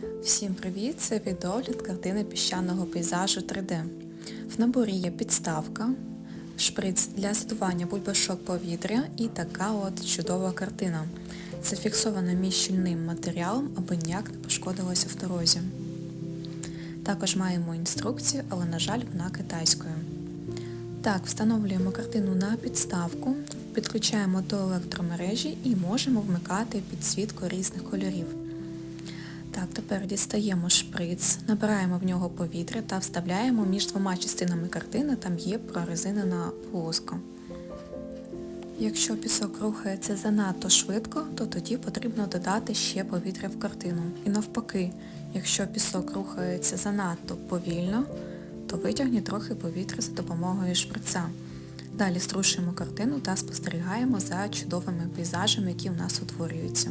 Всім привіт! Це відеогляд картини піщаного пейзажу 3D. В наборі є підставка, шприц для задування бульбашок повітря і така от чудова картина. Це фіксована між щільним матеріалом, аби ніяк не пошкодилося в дорозі. Також маємо інструкцію, але на жаль вона китайською. Так, встановлюємо картину на підставку, підключаємо до електромережі і можемо вмикати підсвітку різних кольорів. Так, тепер дістаємо шприц, набираємо в нього повітря та вставляємо між двома частинами картини, там є прорезинена полоска. Якщо пісок рухається занадто швидко, то тоді потрібно додати ще повітря в картину. І навпаки, якщо пісок рухається занадто повільно, то витягні трохи повітря за допомогою шприца. Далі струшуємо картину та спостерігаємо за чудовими пейзажами, які у нас утворюються.